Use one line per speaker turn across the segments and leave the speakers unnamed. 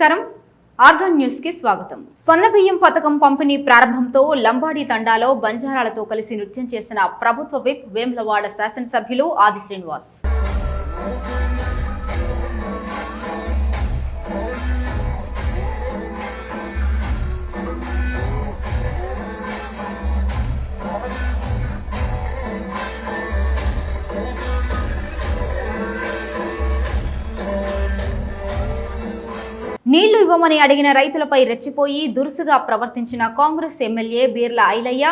నమస్కారం. ఆర్గాన్ న్యూస్కి స్వాగతం సన్నబియ్యం పథకం పంపిణీ ప్రారంభంతో లంబాడి తండాలో బంజారాలతో కలిసి నృత్యం చేసిన ప్రభుత్వ విప్ వేములవాడ శాసనసభ్యులు ఆది శ్రీనివాస్. నీళ్ళు ఇవ్వమని అడిగిన రైతులపై రెచ్చిపోయి దురుసుగా ప్రవర్తించిన కాంగ్రెస్ ఎమ్మెల్యే బీర్ల ఐలయ్య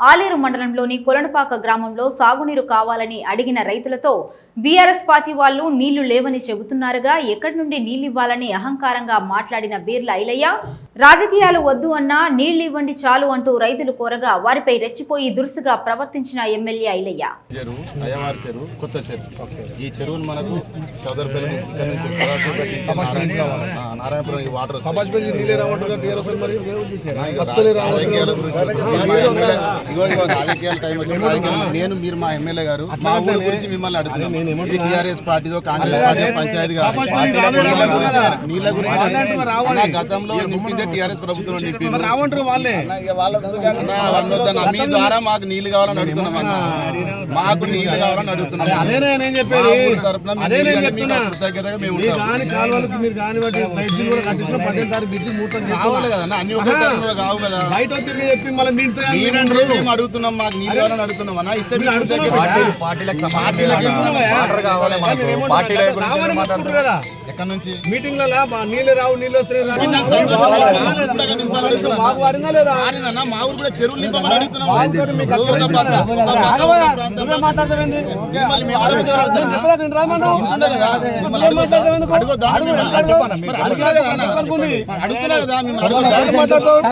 ఆలేరు మండలంలోని కొలనపాక గ్రామంలో సాగునీరు కావాలని అడిగిన రైతులతో బీఆర్ఎస్ పార్టీ వాళ్ళు నీళ్ళు లేవని చెబుతున్నారుగా ఎక్కడి నుండి నీళ్ళివ్వాలని అహంకారంగా మాట్లాడిన బీర్ల ఐలయ్య రాజకీయాలు వద్దు అన్నా నీళ్ళు ఇవ్వండి చాలు అంటూ రైతులు కోరగా వారిపై రెచ్చిపోయి దురుసుగా ప్రవర్తించిన ఎమ్మెల్యే ఐలయ్య.
చెరువు అయ్యవారి చెరువు కొత్త చెరువు ఈ చెరువును మనకు చౌదరిపల్లి ఇక్కడ నుంచి నారాయణపురం ఈ వాటర్. రాజకీయాల టైం నేను మీరు మా ఎమ్మెల్యే గారు. మా ఊరి గురించి మిమ్మల్ని అడుగుతున్నాం ఇది టీఆర్ఎస్ పార్టీదో కాంగ్రెస్ పార్టీ పంచాయతీ
రావే
నీళ్ళ గురించి గతంలో నింపిందే టీఆర్ఎస్ ప్రభుత్వం అని
రావంటారు వాళ్ళే.
మీ ద్వారా మాకు నీళ్ళు కావాలని అడుగుతున్నాం అన్న మాకు నీళ్ళు కావాలని అడుగుతున్నాం.
నేను చెప్పేది? అదే నేను చెప్తున్నా.
మేము.
కాని కాలువలకు మీరు కాని వాటి కూడా తారీఖు
కావాలి. కదా అన్ని ఒకే టైంలో కావు కదా.
బయట తిరిగి చెప్పి మళ్ళీ
మేము అడుగుతున్నాం మాకు నీళ్ళు కావాలని అడుగుతున్నాం అన్న. ఇస్తే
మీరు
మీకు
అడుగుతున్నారు
కృతజ్ఞత.
కదా.
పార్టీలకు
చెప్తున్నావయ్యా? వాళ్ళు మీరేమో రావని మొత్తుకుంటారు కదా.
ఎక్కడి నుంచి
మీటింగ్లలో మా నీళ్ళు రావు నీళ్ళు వస్తున్నాయి
మా ఊరు కూడా చెరువులు నింపమని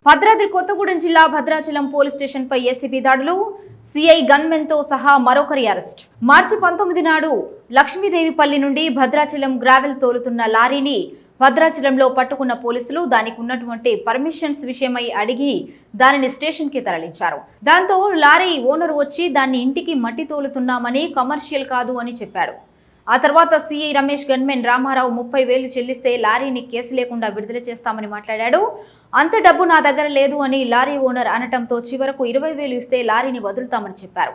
భద్రాద్రి కొత్తగూడెం జిల్లా భద్రాచలం పోలీస్ స్టేషన్ పై ఏసీబీ దాడులు. సిఐ గన్మెన్తో సహా మరొకరి అరెస్ట్. మార్చి పంతొమ్మిది నాడు లక్ష్మీదేవిపల్లి నుండి భద్రాచలం గ్రావెల్ తోలుతున్న లారీని భద్రాచలంలో పట్టుకున్న పోలీసులు దానికి ఉన్నటువంటి పర్మిషన్స్ విషయమై అడిగి దానిని స్టేషన్కి తరలించారు. దాంతో లారీ ఓనర్ వచ్చి దాన్ని ఇంటికి మట్టి తోలుతున్నామని కమర్షియల్ కాదు అని చెప్పాడు ఆ తర్వాత సీఐ రమేష్ గన్మెన్ రామారావు ముప్పై వేలు చెల్లిస్తే లారీని కేసు లేకుండా విడుదల చేస్తామని మాట్లాడాడు. అంత డబ్బు నా దగ్గర లేదు అని లారీ ఓనర్ అనటంతో చివరకు ఇరవై వేలు ఇస్తే లారీని వదులుతామని చెప్పారు.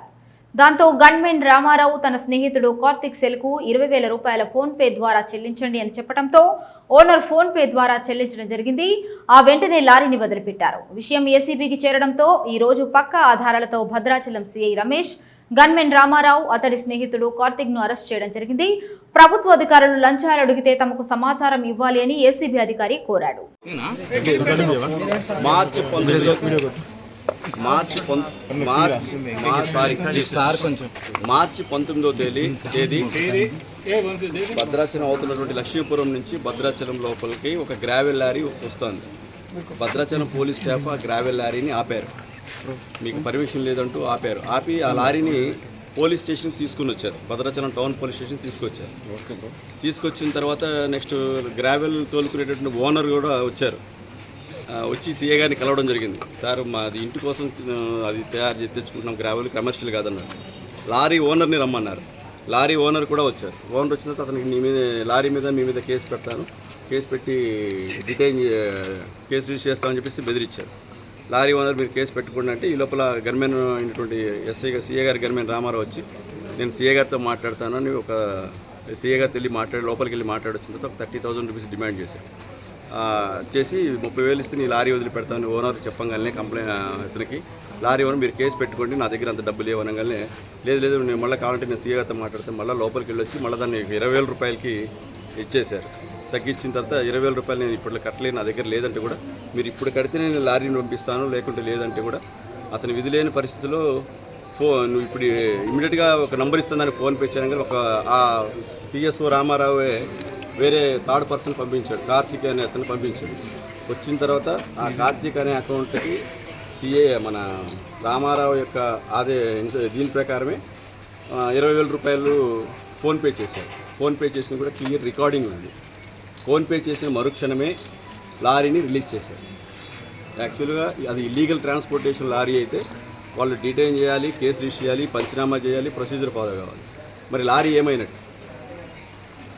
దాంతో గన్మెన్ రామారావు తన స్నేహితుడు కార్తిక్ సెల్కు ఇరవై వేల రూపాయల ఫోన్ పే ద్వారా చెల్లించండి అని చెప్పడంతో ఓనర్ ఫోన్ పే ద్వారా చెల్లించడం జరిగింది. ఆ వెంటనే లారీని వదిలిపెట్టారు. విషయం ఏసీబీకి చేరడంతో ఈ రోజు పక్క ఆధారాలతో భద్రాచలం సీఐ రమేష్ గన్మెన్ రామారావు అతడి స్నేహితుడు కార్తిక్ను అరెస్ట్ చేయడం జరిగింది. ప్రభుత్వ అధికారులు లంచాలు అడిగితే తమకు సమాచారం ఇవ్వాలి అని ఏసీబీ అధికారి కోరాడు.
మార్చి మార్చి పంతొమ్మిదో తేదీ తేదీ. భద్రాచలం అవుతున్నటువంటి లక్ష్మీపురం నుంచి భద్రాచలం లోపలికి ఒక గ్రావెల్ లారీ వస్తుంది. భద్రాచలం పోలీస్ స్టాఫ్ ఆ గ్రావెల్ లారీని ఆపారు. మీకు పర్మిషన్ లేదంటూ ఆపారు. ఆపి ఆ లారీని పోలీస్ స్టేషన్కి తీసుకుని వచ్చారు. భద్రాచలం టౌన్ పోలీస్ స్టేషన్ తీసుకొచ్చారు. తీసుకొచ్చిన తర్వాత నెక్స్ట్ గ్రావెల్ తోలుకునేటటువంటి ఓనర్ కూడా వచ్చారు. వచ్చి సీఏ గారిని కలవడం జరిగింది. సార్ మాది ఇంటి కోసం అది తయారు చేసి తెచ్చుకుంటున్నాం. గ్రావెల్ కమర్షియల్ కాదన్నారు. లారీ ఓనర్ని రమ్మన్నారు. లారీ ఓనర్ కూడా వచ్చారు. ఓనర్ వచ్చిన తర్వాత అతనికి మీ మీద లారీ మీద మీ మీద కేసు పెడతాను. కేసు పెట్టి డిటైన్ కేసు రిజిస్టర్ చేస్తామని చెప్పేసి బెదిరించారు. లారీ ఓనర్ మీరు కేసు పెట్టుకోండి అంటే ఈ లోపల గన్మెన్ అయినటువంటి ఎస్ఐ గారు సీఏ గారి గన్మెన్ రామారావు వచ్చి నేను సీఏ గారితో మాట్లాడతాను అని ఒక సీఏ గారితో వెళ్ళి మాట్లాడి లోపలికి వెళ్ళి మాట్లాడొచ్చిన తర్వాత ఒక థర్టీ థౌసండ్ రూపీస్ డిమాండ్ చేశారు. చేసి ముప్పై వేలు ఇస్తే నీ లారీ వదిలిపెడతాను ఓనర్ చెప్పంగానే కంప్లైంట్ ఇతనికి. లారీ ఓనర్ మీరు కేసు పెట్టుకోండి నా దగ్గర అంత డబ్బులు లేవు అనగానే లేదు లేదు నేను మళ్ళీ కావాలంటే నేను సీఏతో మాట్లాడితే మళ్ళీ లోపలికి వెళ్ళి వచ్చి మళ్ళీ దాన్ని ఇరవై వేల రూపాయలకి ఇచ్చేశారు. తగ్గించిన తర్వాత ఇరవై వేల రూపాయలు నేను ఇప్పుడు కట్టలేను నా దగ్గర లేదంటే కూడా మీరు ఇప్పుడు కడితే నేను లారీని పంపిస్తాను లేకుంటే లేదంటే కూడా అతని విధి లేని పరిస్థితిలో ఫోన్ నువ్వు ఇప్పుడు ఇమీడియట్గా ఒక నంబర్ ఇస్తుందని ఫోన్ పే చేయడం కానీ ఒక ఆ పిఎస్ఓ రామారావే వేరే థర్డ్ పర్సన్ పంపించాడు కార్తీక్ అనే అతను పంపించాడు. వచ్చిన తర్వాత ఆ కార్తీక్ అనే అకౌంట్కి సిఏ మన రామారావు యొక్క అదే దీని ప్రకారమే ఇరవై వేల రూపాయలు ఫోన్పే చేశారు. ఫోన్పే చేసిన కూడా క్లియర్ రికార్డింగ్ ఉంది. ఫోన్పే చేసిన మరుక్షణమే లారీని రిలీజ్ చేశారు. యాక్చువల్గా అది ఇల్లీగల్ ట్రాన్స్పోర్టేషన్ లారీ అయితే వాళ్ళు డిటైన్ చేయాలి కేసు రిజిస్టర్ చేయాలి పంచనామా చేయాలి ప్రొసీజర్ ఫాలో కావాలి. మరి లారీ ఏమైనట్టు?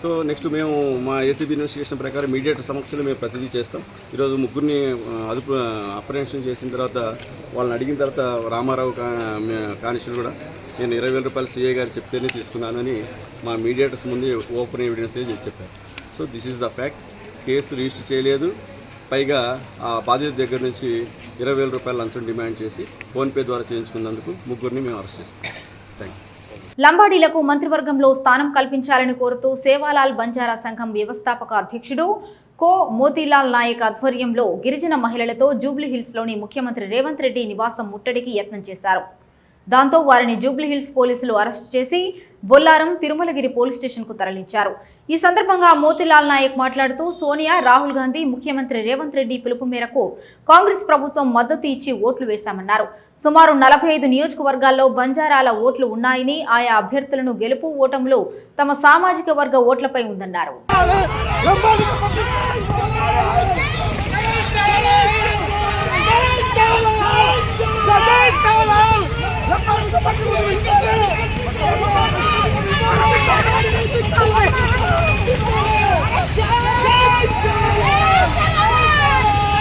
సో నెక్స్ట్ మేము మా ఏసీబీ ఇన్వెస్టిగేషన్ ప్రకారం మీడియేటర్ సమక్షంలో మేము ప్రతిదీ చేస్తాం. ఈరోజు ముగ్గురిని అదుపు అప్రహెన్షన్ చేసిన తర్వాత వాళ్ళని అడిగిన తర్వాత రామారావు కా కానిస్టేబుల్ కూడా నేను ఇరవై వేల రూపాయలు సీఏ గారు చెప్తేనే తీసుకున్నానని మా మీడియేటర్స్ ముందు ఓపెన్ ఎవిడెన్స్ చెప్పారు. So this is the fact. Case register చేయలేదు. పైగా ఆ బాధిత దగ్గర నుంచి ఇరవై వేల రూపాయల లంచం డిమాండ్ చేసి ఫోన్పే ద్వారా చేయించుకున్నందుకు ముగ్గురిని మేము అరెస్ట్ చేస్తాం. థ్యాంక్ యూ
లంబాడీలకు మంత్రివర్గంలో స్థానం కల్పించాలని కోరుతూ సేవాలాల్ బంజారా సంఘం వ్యవస్థాపక అధ్యక్షుడు కో మోతీలాల్ నాయక్ ఆధ్వర్యంలో గిరిజన మహిళలతో జూబ్లీహిల్స్లోని ముఖ్యమంత్రి రేవంత్ రెడ్డి నివాసం ముట్టడికి యత్నం చేశారు. దాంతో వారిని జూబ్లీహిల్స్ పోలీసులు అరెస్టు చేసి బొల్లారం తిరుమలగిరి పోలీస్ స్టేషన్కు తరలించారు. ఈ సందర్భంగా మోతిలాల్ నాయక్ మాట్లాడుతూ సోనియా రాహుల్ గాంధీ ముఖ్యమంత్రి రేవంత్ రెడ్డి పిలుపు మేరకు కాంగ్రెస్ ప్రభుత్వం మద్దతు ఇచ్చి ఓట్లు వేశామన్నారు. సుమారు నలభై ఐదు నియోజకవర్గాల్లో బంజారాల ఓట్లు ఉన్నాయని ఆయా అభ్యర్థులను గెలుపు ఓటములు తమ సామాజిక వర్గ ఓట్లపై ఉందన్నారు.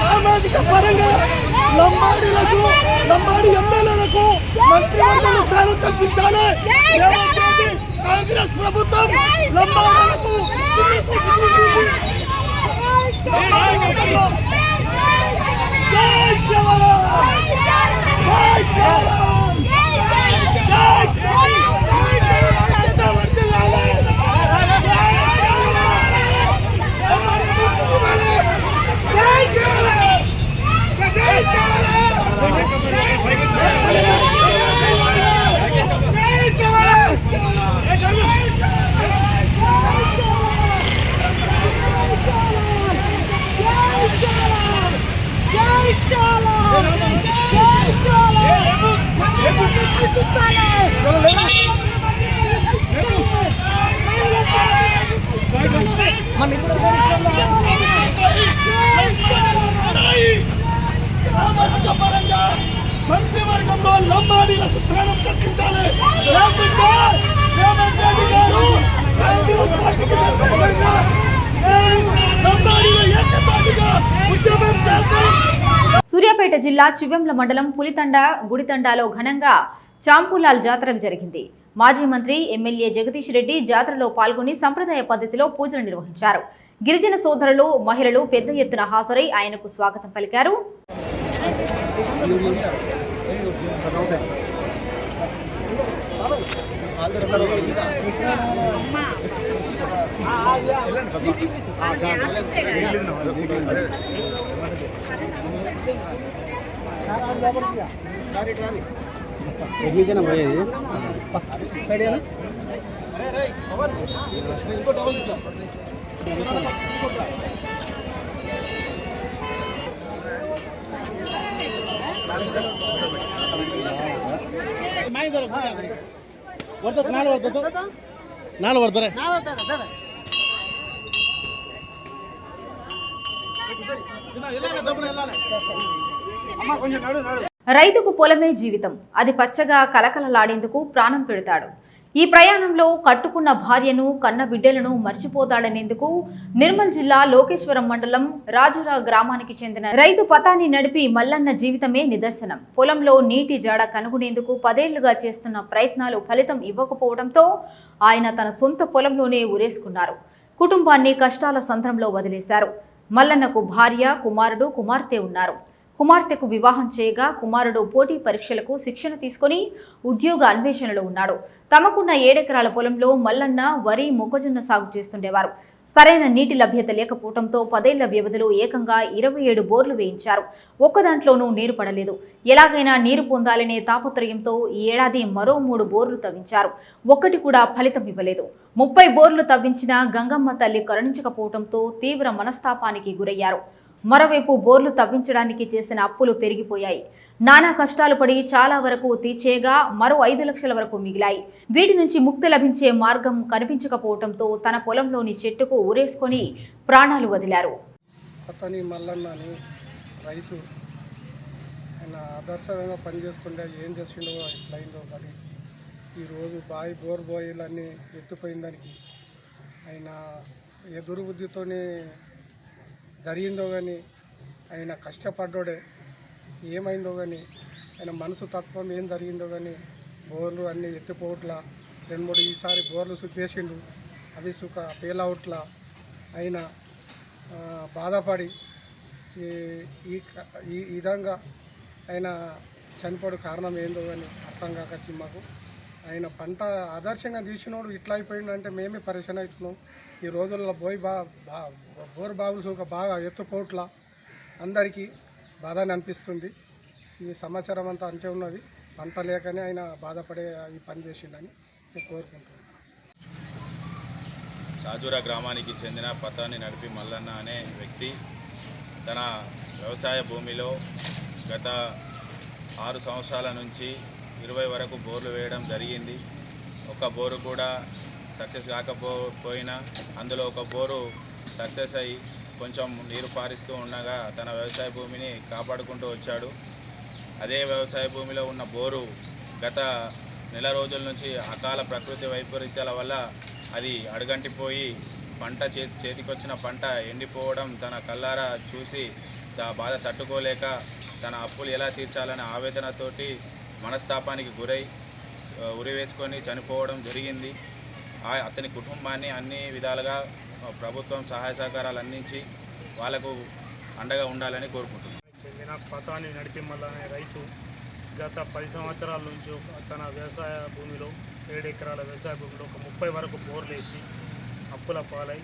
సామాజిక పరంగా లంబాడీలకు లంబాడి ఎమ్మెల్యేలకు మంత్రివర్గ స్థానం కల్పించాలి. కాంగ్రెస్ ప్రభుత్వం లంబాడీలకు జై జవాన్ జై జవాన్ జై సామాజిక పరంగా మంత్రివర్గంలో లంబాడీలకు స్థానం కల్పించాలి లేకుంటే రేవంత్ రెడ్డి గారు కాంగ్రెస్ పార్టీకి వ్యతిరేకంగా నేను లంబాడీల ఏకతాటిగా ఉద్యమం చేస్తాం
సూర్యాపేట జిల్లా చివ్వెంల మండలం పులితండ గుడితండాలో ఘనంగా చాంపూలాల్ జాతర జరిగింది. మాజీ మంత్రి ఎమ్మెల్యే జగదీష్ రెడ్డి జాతరలో పాల్గొని సంప్రదాయ పద్ధతిలో పూజలు నిర్వహించారు. గిరిజన సోదరులు మహిళలు పెద్ద ఎత్తున హాజరై ఆయనకు స్వాగతం పలికారు.
ఎగ్గిచ్చిన పోయి సైడ్ వద్దదు నాలుగు వద్దదు నాలుగు వద్దరే నాలుగు వద్దరే
రైతుకు పొలమే జీవితం. అది పచ్చగా కలకలలాడేందుకు ప్రాణం పెడతాడు. ఈ ప్రయాణంలో కట్టుకున్న భార్యను కన్న బిడ్డలను మర్చిపోతాడనేందుకు నిర్మల్ జిల్లా లోకేశ్వరం మండలం రాజురా గ్రామానికి చెందిన రైతు పతాన్ని నడిపి మల్లన్న జీవితమే నిదర్శనం. పొలంలో నీటి జాడ కనుగొనేందుకు పదేళ్ళుగా చేస్తున్న ప్రయత్నాలు ఫలితం ఇవ్వకపోవడంతో ఆయన తన సొంత పొలంలోనే ఉరేసుకున్నారు కుటుంబాన్ని కష్టాల సంద్రంలో వదిలేశారు. మల్లన్నకు భార్య కుమారుడు కుమార్తె ఉన్నారు. కుమార్తెకు వివాహం చేయగా కుమారుడు పోటీ పరీక్షలకు శిక్షణ తీసుకొని ఉద్యోగ అన్వేషణలో ఉన్నాడు. తమకున్న ఏడెకరాల పొలంలో మల్లన్న వరి మొక్కజొన్న సాగు చేస్తుండేవారు. సరైన నీటి లభ్యత లేకపోవడంతో పదేళ్ళ వ్యవధిలో ఏకంగా ఇరవై ఏడు బోర్లు వేయించారు. ఒక్క దాంట్లోనూ నీరు పడలేదు. ఎలాగైనా నీరు పొందాలనే తాపత్రయంతో ఈ ఏడాది మరో మూడు బోర్లు తవ్వించారు. ఒక్కటి కూడా ఫలితం ఇవ్వలేదు. ముప్పై బోర్లు తవ్వించినా గంగమ్మ తల్లి కరుణించకపోవడంతో తీవ్ర మనస్తాపానికి గురయ్యారు. మరోవైపు బోర్లు తవ్వించడానికి చేసిన అప్పులు పెరిగిపోయాయి. నానా కష్టాలు పడి చాలా వరకు తీర్చేగా మరో ఐదు లక్షల వరకు మిగిలాయి. వీటి నుంచి ముక్తి లభించే మార్గం కనిపించకపోవడంతో తన పొలంలోని చెట్టుకు ఊరేసుకొని ప్రాణాలు వదిలారు.
అతని మల్లన్నని రైతు ఆయన ఆదర్శంగా పనిచేస్తుండే ఏం చేసిండో ఎట్లయిందో కానీ ఈరోజు బావి బోర్ బోయిలన్నీ ఎత్తుపోయిన దానికి ఆయన ఏ దుర్బుద్ధితోని జరిగిందో కానీ ఆయన కష్టపడ్డోడే ఏమైందో కానీ ఆయన మనసు తత్వం ఏం జరిగిందో కానీ బోర్లు అన్నీ ఎత్తిపోవట్ల రెండు మూడు ఈసారి బోర్లు సుఖేసిండు. అవి సుఖ పేలవుట్ల. ఆయన బాధపడి ఈ ఈ విధంగా ఆయన చనిపోడు కారణం ఏందో అని అర్థం కాక మాకు. ఆయన పంట ఆదర్శంగా తీసినోడు ఇట్లా అయిపోయిందంటే మేమే పరిశీలన అవుతున్నాం. ఈ రోజుల్లో బోయి బా బా- బోరు బావులు సుఖ బాగా ఎత్తుపోవట్ల అందరికీ బాధని అనిపిస్తుంది. ఈ సంవత్సరం అంతా అంతే ఉన్నది. పంట లేకనే ఆయన బాధపడే ఈ పని చేసిండని నేను కోరుకుంటున్నాను
రాజూరా గ్రామానికి చెందిన పతాన్ని నడిపి మల్లన్న అనే వ్యక్తి తన వ్యవసాయ భూమిలో గత ఆరు సంవత్సరాల నుంచి ఇరవై వరకు బోర్లు వేయడం జరిగింది. ఒక బోరు కూడా సక్సెస్ కాకపోయినా అందులో ఒక బోరు సక్సెస్ అయ్యి కొంచెం నీరు పారిస్తూ ఉండగా తన వ్యవసాయ భూమిని కాపాడుకుంటూ వచ్చాడు. అదే వ్యవసాయ భూమిలో ఉన్న బోరు గత నెల రోజుల నుంచి అకాల ప్రకృతి వైపరీత్యాల వల్ల అది అడుగంటిపోయి పంట చే చేతికొచ్చిన పంట ఎండిపోవడం తన కల్లారా చూసి ఆ బాధ తట్టుకోలేక తన అప్పులు ఎలా తీర్చాలనే ఆవేదనతోటి మనస్తాపానికి గురై ఉరి ఉరివేసుకొని చనిపోవడం జరిగింది. ఆ- అతని కుటుంబాన్ని అన్ని విధాలుగా ప్రభుత్వం సహాయ సహకారాలు అందించి వాళ్ళకు అండగా ఉండాలని కోరుకుంటున్నాను
చెందిన పతాన్ని నడిపిమల్ల అనే రైతు గత పది సంవత్సరాల నుంచి ఒక తన వ్యవసాయ భూమిలో ఏడు ఎకరాల వ్యవసాయ భూమిలో ఒక ముప్పై వరకు బోర్లు వేసి అప్పుల పాలై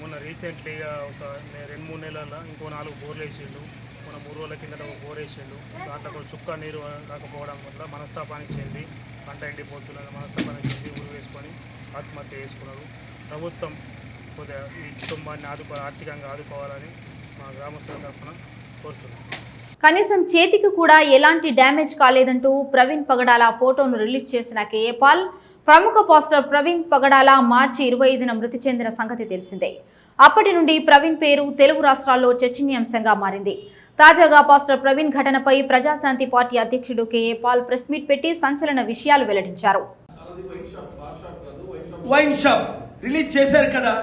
మొన్న రీసెంట్లీగా ఒక రెండు మూడు నెలల ఇంకో నాలుగు బోర్లు వేసిండు. మొన్న మూడు రోజుల కిందట ఒక బోర్ వేసిండు. దాంట్లో చుక్క నీరు రాకపోవడం వల్ల మనస్తాపానికి చెంది పంట ఎండిపోతున్నది. మనస్తాపానికి చెంది ఊరు వేసుకొని ఆత్మహత్య చేసుకున్నారు. ప్రభుత్వం కొద్దిగా ఈ కుటుంబాన్ని ఆదుకో ఆర్థికంగా ఆదుకోవాలని మా గ్రామస్తుల తరఫున కోరుతున్నాం.
కనీసం చేతికి కూడా ఎలాంటి డ్యామేజ్ కాలేదంటూ ప్రవీణ్ పగడాల ఫోటోను రిలీజ్ చేసిన కేఏ పాల్ ప్రముఖ పోస్టర్ ప్రవీణ్ పగడాల మార్చి ఇరవై ఐదున మృతి చెందిన సంగతి తెలిసిందే. అప్పటి నుండి ప్రవీణ్ పేరు తెలుగు రాష్ట్రాల్లో చర్చనీయాంశంగా మారింది. తాజాగా పాస్టర్ ప్రవీణ్ ఘటనపై ప్రజాశాంతి పార్టీ అధ్యక్షుడు కేఏ పాల్ ప్రెస్ మీట్ పెట్టి సంచలన విషయాలు వెల్లడించారు.
వైన్ షాప్ రిలీజ్ చేశారు కదా?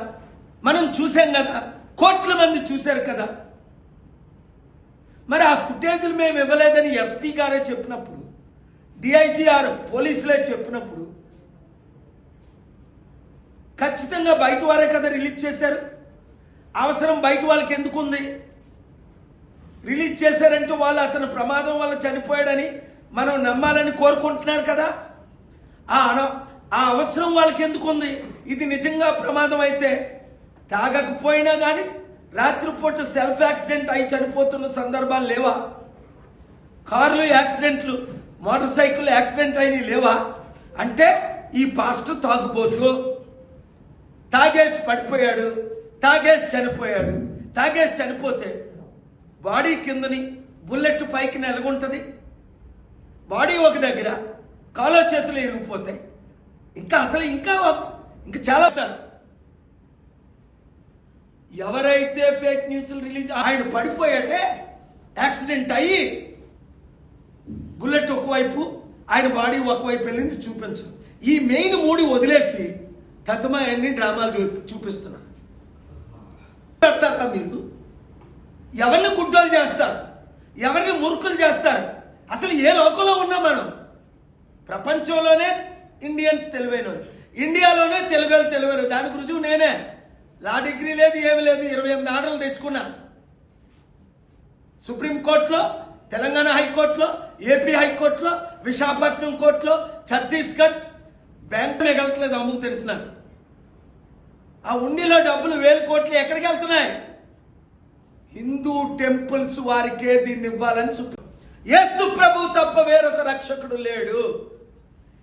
మనం చూసాం కదా కోట్ల మంది చూశారు కదా. మరి ఆ ఫుటేజ్లు మేము ఇవ్వలేదని ఎస్పీ గారే చెప్పినప్పుడు డిఐజీఆర్ పోలీసులే చెప్పినప్పుడు ఖచ్చితంగా బయట వారే కదా రిలీజ్ చేశారు. అవసరం బయట వాళ్ళకి ఎందుకు ఉంది? రిలీజ్ చేశారంటే వాళ్ళు అతను ప్రమాదం వల్ల చనిపోయాడని మనం నమ్మాలని కోరుకుంటున్నారు కదా. ఆ అన ఆ అవసరం వాళ్ళకి ఎందుకు ఉంది? ఇది నిజంగా ప్రమాదం అయితే తాగకపోయినా కానీ రాత్రిపూట సెల్ఫ్ యాక్సిడెంట్ అయి చనిపోతున్న సందర్భాలు లేవా? కార్లు యాక్సిడెంట్లు మోటార్ సైకిల్ యాక్సిడెంట్ అయినవి లేవా? అంటే ఈ పాస్టర్ తాగుబోతూ. తాగేసి పడిపోయాడు తాగేసి చనిపోయాడు. తాగేసి చనిపోతే బాడీ కిందని బుల్లెట్ పైకి నెలగుంటుంది. బాడీ ఒక దగ్గర కాలో చేతులు ఇరిగిపోతాయి. ఇంకా అసలు ఇంకా ఇంకా చాలా ఎవరైతే ఫేక్ న్యూస్లు రిలీజ్ ఆయన పడిపోయాడే యాక్సిడెంట్ అయ్యి బుల్లెట్ ఒకవైపు ఆయన బాడీ ఒకవైపు వెళ్ళింది చూపించు. ఈ మెయిన్ మూడి వదిలేసి తతమా డ్రామాలు చూ చూపిస్తున్నారు పెడతారా మీరు? ఎవరిని గుడ్డోలు చేస్తారు? ఎవరిని మురుకులు చేస్తారు? అసలు ఏ లోకంలో ఉన్నాం మనం? ప్రపంచంలోనే ఇండియన్స్ తెలివైన ఇండియాలోనే తెలుగు తెలివైన వాళ్ళు. దానికి రుజువు నేనే లా డిగ్రీ లేదు ఏమి లేదు. ఇరవై ఎనిమిది ఆర్డర్లు తెచ్చుకున్నాను సుప్రీంకోర్టులో తెలంగాణ హైకోర్టులో ఏపీ హైకోర్టులో విశాఖపట్నం కోర్టులో ఛత్తీస్గఢ్ బ్యాంక్ మిగలట్లేదు అమ్ముకు తింటున్నాను ఆ ఉండిలో డబ్బులు వేలు కోట్లు ఎక్కడికి వెళ్తున్నాయి? హిందూ టెంపుల్స్ వారికే దీన్ని ఇవ్వాలని సుప్రీం యేసు ప్రభు తప్ప వేరొక రక్షకుడు లేడు.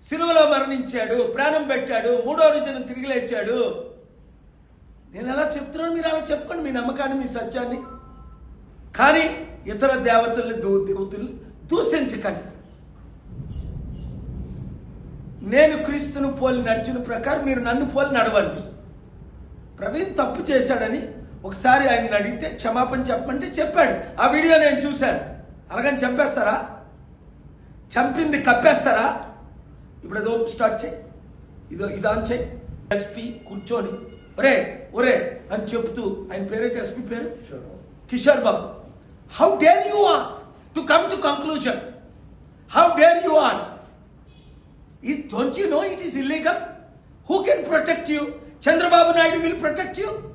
సిలువలో మరణించాడు ప్రాణం పెట్టాడు మూడో రోజున తిరిగి లేచాడు. నేను ఎలా చెప్తున్నాను మీరు అలా చెప్పుకోండి. మీ నమ్మకాన్ని మీ సత్యాన్ని. కానీ ఇతర దేవతల్ని దూ దేవతల్ని దూషించకండి. నేను క్రీస్తును పోలి నడిచిన ప్రకారం మీరు నన్ను పోలి నడవండి. ప్రవీణ్ తప్పు చేశాడని ఒకసారి ఆయన అడిగితే క్షమాపణ చెప్పమంటే చెప్పాడు. ఆ వీడియో నేను చూశాను. అలాగని చంపేస్తారా? చంపింది కప్పేస్తారా? ఇప్పుడు ఏదో స్టార్ట్ చేయి. ఇదో ఇదాన్ చేయి. ఎస్పీ కూర్చొని. ఒరే ఒరే అని చెప్తూ ఆయన పేరేంటి ఎస్పీ పేరు Kishore Babu how dare you are to come to conclusion how dare you are Is, don't you know it is illegal? Who can protect you? Chandrababu Naidu will protect you.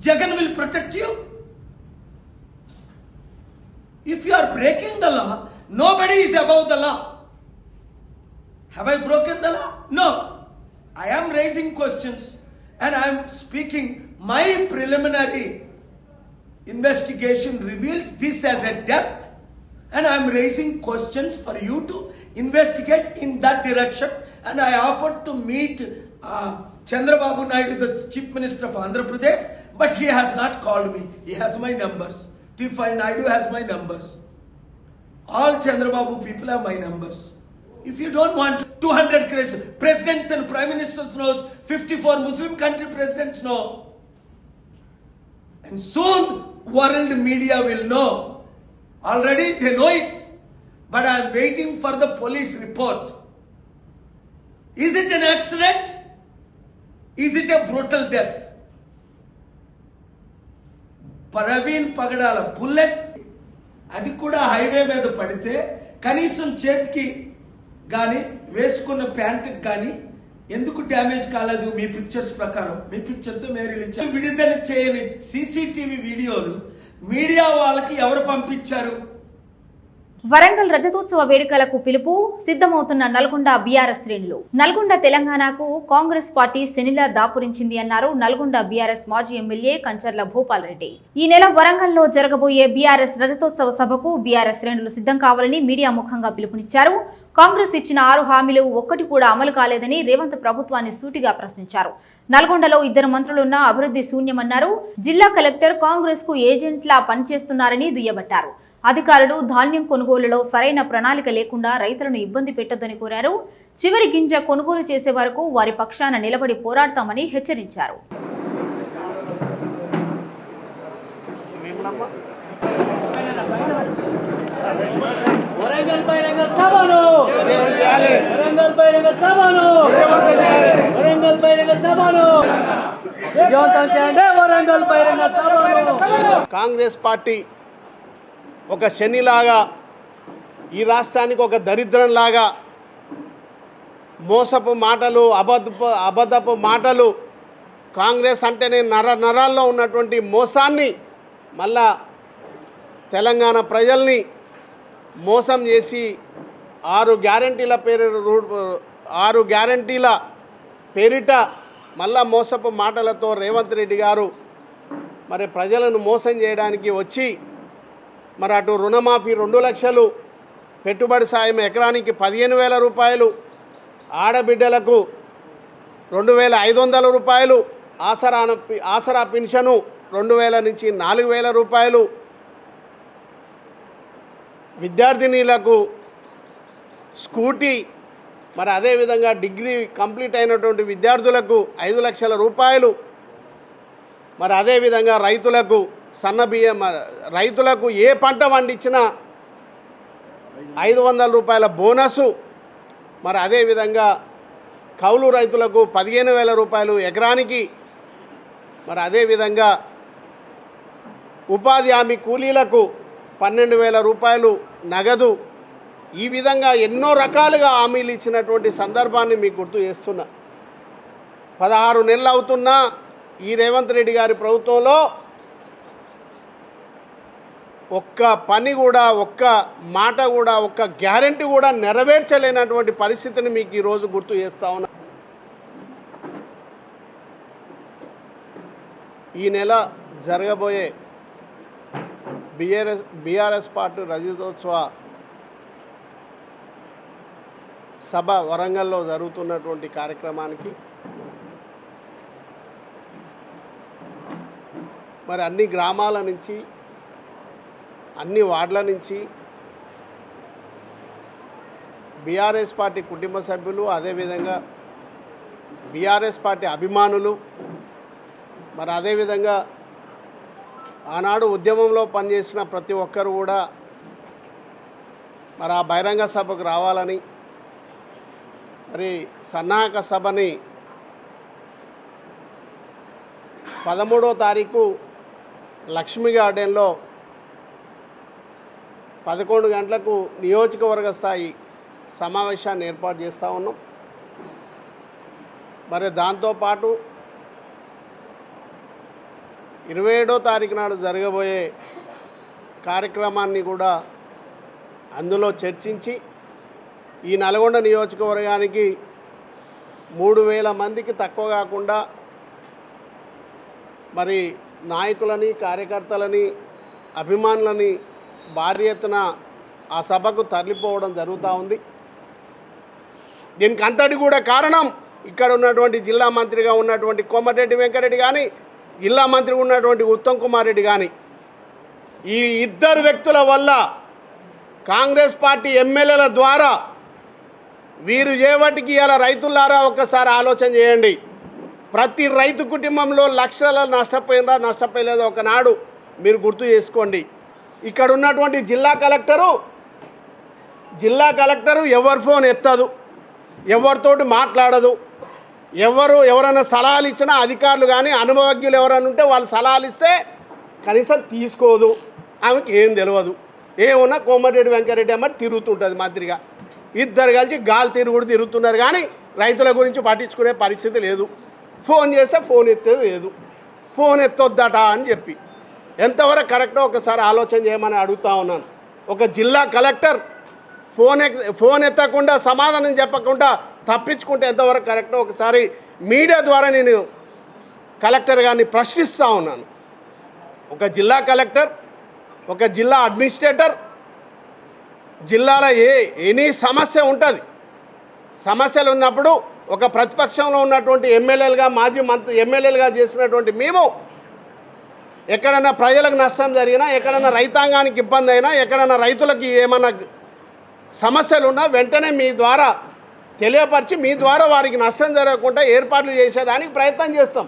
Jagan will protect you. If you are breaking the law, nobody is above the law. Have I broken the law? No. I am raising questions and I am speaking. My preliminary investigation reveals this as a death and I am raising questions for you to investigate in that direction and I offered to meet uh, Chandrababu Naidu, the Chief Minister of Andhra Pradesh, but he has not called me. He has my numbers. T5 Naidu has my numbers. All Chandrababu people have my numbers. If you don't want 200 cres- presidents and prime ministers knows, 54 Muslim country presidents know. And soon world media will know. Already they know it. But I am waiting for the police report. Is it an accident? Is it a brutal death? Praveen Pagadala bullet అది కూడా highway మీద పడితే కనీసం చేతికి కానీ వేసుకున్న ప్యాంటుకి కానీ ఎందుకు డ్యామేజ్ కాలేదు మీ పిక్చర్స్ ప్రకారం? మీ పిక్చర్స్ మీరు ఇచ్చారు విడుదల చేయని సీసీటీవీ వీడియోలు మీడియా వాళ్ళకి ఎవరు పంపించారు?
వరంగల్ రజతోత్సవ వేడుకలకు పిలుపు సిద్ధమవుతున్న నల్గొండ బీఆర్ఎస్ శ్రేణులు. నల్గొండ తెలంగాణకు కాంగ్రెస్ పార్టీ శనిలా దాపురించింది అన్నారు నల్గొండ బీఆర్ఎస్ మాజీ ఎమ్మెల్యే కంచర్ల భూపాల్ రెడ్డి. ఈ నెల వరంగల్లో జరగబోయే బీఆర్ఎస్ రజతోత్సవ సభకు బీఆర్ఎస్ శ్రేణులు సిద్ధం కావాలని మీడియా ముఖంగా పిలుపునిచ్చారు. కాంగ్రెస్ ఇచ్చిన ఆరు హామీలు ఒక్కటి కూడా అమలు కాలేదని రేవంత్ ప్రభుత్వాన్ని సూటిగా ప్రశ్నించారు. నల్గొండలో ఇద్దరు మంత్రులున్న అభివృద్ధి శూన్యమన్నారు. జిల్లా కలెక్టర్ కాంగ్రెస్కు ఏజెంట్లా పనిచేస్తున్నారని దుయ్యబట్టారు. అధికారులు ధాన్యం కొనుగోలులో సరైన ప్రణాళిక లేకుండా రైతులను ఇబ్బంది పెట్టొద్దని కోరారు. చివరి గింజ కొనుగోలు చేసే వరకు వారి పక్షాన నిలబడి పోరాడతామని హెచ్చరించారు.
వరంగల్ బహిరంగ సభను. వరంగల్ బహిరంగ సభను. వరంగల్ బహిరంగ సభను. విజయవంతం చేయండి. వరంగల్ బహిరంగ సభను.
కాంగ్రెస్ పార్టీ ఒక శనిలాగా ఈ రాష్ట్రానికి ఒక దరిద్రంలాగా మోసపు మాటలు అబద్ధపు అబద్ధపు మాటలు కాంగ్రెస్ అంటేనే నర నరాల్లో ఉన్నటువంటి మోసాన్ని మళ్ళా తెలంగాణ ప్రజల్ని మోసం చేసి ఆరు గ్యారంటీల పేరు రూ- ఆరు గ్యారంటీల పేరిట మళ్ళా మోసపు మాటలతో రేవంత్ రెడ్డి గారు మరి ప్రజలను మోసం చేయడానికి వచ్చి మరి అటు రుణమాఫీ రెండు లక్షలు పెట్టుబడి సాయం ఎకరానికి పదిహేను వేల రూపాయలు ఆడబిడ్డలకు రెండు వేల ఐదు వందల రూపాయలు ఆసరా ఆసరా పెన్షను రెండు వేల నుంచి నాలుగు వేల రూపాయలు విద్యార్థినీలకు స్కూటీ మరి అదేవిధంగా డిగ్రీ కంప్లీట్ అయినటువంటి విద్యార్థులకు ఐదు లక్షల రూపాయలు మరి అదేవిధంగా రైతులకు సన్న బియ్యం రైతులకు ఏ పంట పండించినా ఐదు వందల రూపాయల బోనసు మరి అదేవిధంగా కౌలు రైతులకు పదిహేను వేల రూపాయలు ఎకరానికి మరి అదేవిధంగా ఉపాధి హామీ కూలీలకు పన్నెండు వేల రూపాయలు నగదు. ఈ విధంగా ఎన్నో రకాలుగా హామీలు ఇచ్చినటువంటి సందర్భాన్ని మీకు గుర్తు చేస్తున్నా. పదహారు నెలలు అవుతున్నా ఈ రేవంత్ రెడ్డి గారి ప్రభుత్వంలో ఒక్క పని కూడా ఒక్క మాట కూడా ఒక్క గ్యారంటీ కూడా నెరవేర్చలేనటువంటి పరిస్థితిని మీకు ఈరోజు గుర్తు చేస్తా ఉన్నా. ఈ నెల జరగబోయే బిఆర్ఎస్ బీఆర్ఎస్ పార్టీ రజతోత్సవ సభ వరంగల్లో జరుగుతున్నటువంటి కార్యక్రమానికి మరి అన్ని గ్రామాల నుంచి అన్ని వార్డుల నుంచి బీఆర్ఎస్ పార్టీ కుటుంబ సభ్యులు అదేవిధంగా బీఆర్ఎస్ పార్టీ అభిమానులు మరి అదేవిధంగా ఆనాడు ఉద్యమంలో పనిచేసిన ప్రతి ఒక్కరు కూడా మరి ఆ బహిరంగ సభకు రావాలని మరి సన్నాహక సభని పదమూడో తారీఖు లక్ష్మీ గార్డెన్లో పదకొండు గంటలకు నియోజకవర్గ స్థాయి సమావేశాన్ని ఏర్పాటు చేస్తూ ఉన్నాం. మరి దాంతోపాటు ఇరవై ఏడో తారీఖు నాడు జరగబోయే కార్యక్రమాన్ని కూడా అందులో చర్చించి ఈ నల్గొండ నియోజకవర్గానికి మూడు వేల మందికి తక్కువ కాకుండా మరి నాయకులని కార్యకర్తలని అభిమానులని భారీ ఎత్తున ఆ సభకు తరలిపోవడం జరుగుతూ ఉంది. దీనికి అంతటి కూడా కారణం ఇక్కడ ఉన్నటువంటి జిల్లా మంత్రిగా ఉన్నటువంటి కోమటిరెడ్డి వెంకరెడ్డి కానీ జిల్లా మంత్రి ఉన్నటువంటి ఉత్తమ్ కుమార్ రెడ్డి కానీ ఈ ఇద్దరు వ్యక్తుల వల్ల కాంగ్రెస్ పార్టీ ఎమ్మెల్యేల ద్వారా వీరు చేపట్టికి ఇలా రైతులారా ఒక్కసారి ఆలోచన చేయండి. ప్రతి రైతు కుటుంబంలో లక్షల నష్టపోయిందా నష్టపోయలేదా? ఒకనాడు మీరు గుర్తు చేసుకోండి. ఇక్కడ ఉన్నటువంటి జిల్లా కలెక్టరు జిల్లా కలెక్టరు ఎవరి ఫోన్ ఎత్తదు ఎవరితోటి మాట్లాడదు. ఎవరు ఎవరైనా సలహాలు ఇచ్చినా అధికారులు కానీ అనుభవజ్ఞులు ఎవరైనా ఉంటే వాళ్ళు సలహాలు ఇస్తే కనీసం తీసుకోదు. ఆమెకి ఏం తెలియదు ఏమున్నా కోమటిరెడ్డి వెంకరెడ్డి అమ్మ తిరుగుతుంటుంది మంత్రిగా. ఇద్దరు కలిసి గాలి తిరుగుడు తిరుగుతున్నారు కానీ రైతుల గురించి పట్టించుకునే పరిస్థితి లేదు. ఫోన్ చేస్తే ఫోన్ ఎత్తేది లేదు. ఫోన్ ఎత్తొద్దట అని చెప్పి. ఎంతవరకు కరెక్టో ఒకసారి ఆలోచన చేయమని అడుగుతా ఉన్నాను. ఒక జిల్లా కలెక్టర్ ఫోన్ ఫోన్ ఎత్తకుండా సమాధానం చెప్పకుండా తప్పించుకుంటే ఎంతవరకు కరెక్టో ఒకసారి మీడియా ద్వారా నేను కలెక్టర్ గారిని ప్రశ్నిస్తూ ఉన్నాను. ఒక జిల్లా కలెక్టర్ ఒక జిల్లా అడ్మినిస్ట్రేటర్ జిల్లాలో ఏ ఎనీ సమస్య ఉంటుంది. సమస్యలు ఉన్నప్పుడు ఒక ప్రతిపక్షంలో ఉన్నటువంటి ఎమ్మెల్యేలుగా మాజీ మంత్రి ఎమ్మెల్యేలుగా చేసినటువంటి మేము ఎక్కడన్నా ప్రజలకు నష్టం జరిగినా ఎక్కడన్నా రైతాంగానికి ఇబ్బంది అయినా ఎక్కడన్నా రైతులకి ఏమన్నా సమస్యలు ఉన్నా వెంటనే మీ ద్వారా తెలియపరిచి మీ ద్వారా వారికి నష్టం జరగకుండా ఏర్పాట్లు చేసేదానికి ప్రయత్నం చేస్తాం.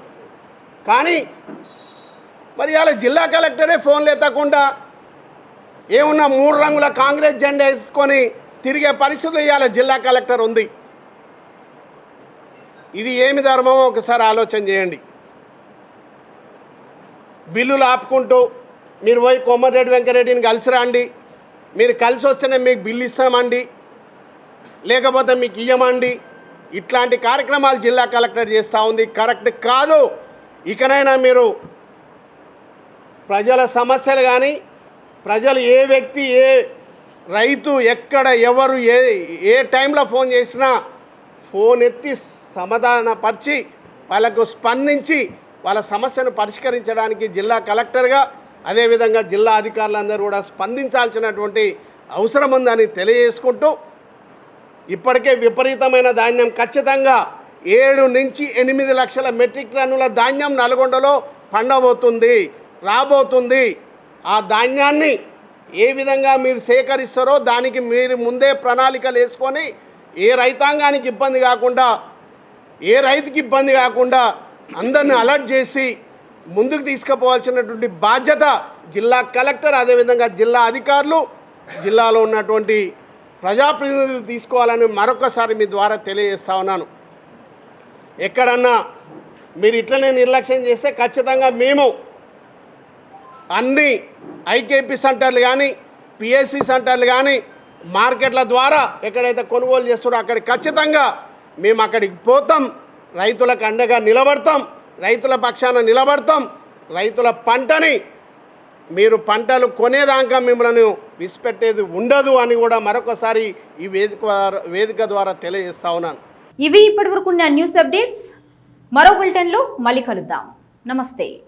కానీ మరి ఇవాళ జిల్లా కలెక్టరే ఫోన్లు ఎత్తకుండా ఏమున్నా మూడు రంగుల కాంగ్రెస్ జెండా వేసుకొని తిరిగే పరిస్థితులు ఇవాళ జిల్లా కలెక్టర్ ఉంది. ఇది ఏమి ధర్మమో ఒకసారి ఆలోచన చేయండి. బిల్లులు ఆపుకుంటూ మీరు పోయి కోమటిరెడ్డి వెంకరెడ్డిని కలిసి రండి. మీరు కలిసి వస్తేనే మీకు బిల్లు ఇస్తామండి. లేకపోతే మీకు ఇయ్యమండి. ఇట్లాంటి కార్యక్రమాలు జిల్లా కలెక్టర్ చేస్తూ ఉంది. కరెక్ట్ కాదు. ఇకనైనా మీరు ప్రజల సమస్యలు కానీ ప్రజలు ఏ వ్యక్తి ఏ రైతు ఎక్కడ ఎవరు ఏ ఏ టైంలో ఫోన్ చేసినా ఫోన్ ఎత్తి సమాధానపరిచి వాళ్ళకు స్పందించి వాళ్ళ సమస్యను పరిష్కరించడానికి జిల్లా కలెక్టర్గా అదేవిధంగా జిల్లా అధికారులందరూ కూడా స్పందించాల్సినటువంటి అవసరం ఉందని తెలియజేసుకుంటూ ఇప్పటికే విపరీతమైన ధాన్యం ఖచ్చితంగా ఏడు నుంచి ఎనిమిది లక్షల మెట్రిక్ టన్నుల ధాన్యం నల్గొండలో పండబోతుంది రాబోతుంది. ఆ ధాన్యాన్ని ఏ విధంగా మీరు సేకరిస్తారో దానికి మీరు ముందే ప్రణాళికలు వేసుకొని ఏ రైతాంగానికి ఇబ్బంది కాకుండా ఏ రైతుకి ఇబ్బంది కాకుండా అందరిని అలర్ట్ చేసి ముందుకు తీసుకుపోవాల్సినటువంటి బాధ్యత జిల్లా కలెక్టర్ అదేవిధంగా జిల్లా అధికారులు జిల్లాలో ఉన్నటువంటి ప్రజాప్రతినిధులు తీసుకోవాలని మరొకసారి మీ ద్వారా తెలియజేస్తా ఉన్నాను. ఎక్కడన్నా మీరు ఇట్లనే నిర్లక్ష్యం చేస్తే ఖచ్చితంగా మేము అన్ని ఐకేపీ సెంటర్లు కానీ పిఎస్సి సెంటర్లు కానీ మార్కెట్ల ద్వారా ఎక్కడైతే కొనుగోలు చేస్తారో అక్కడ ఖచ్చితంగా మేము అక్కడికి పోతాం. రైతులకు అండగా నిలబడతాం. రైతుల పక్షాన నిలబడతాం. రైతుల పంటని మీరు పంటలు కొనేదాకా మిమ్మల్ని విసిపెట్టేది ఉండదు అని కూడా మరొకసారి ఈ వేదిక వేదిక ద్వారా తెలియజేస్తా ఉన్నాను.
ఇవి ఇప్పటివరకు వరకు న్యూస్ అప్డేట్స్. మరో బులెటిన్లో మళ్ళీ కలుద్దాం. నమస్తే.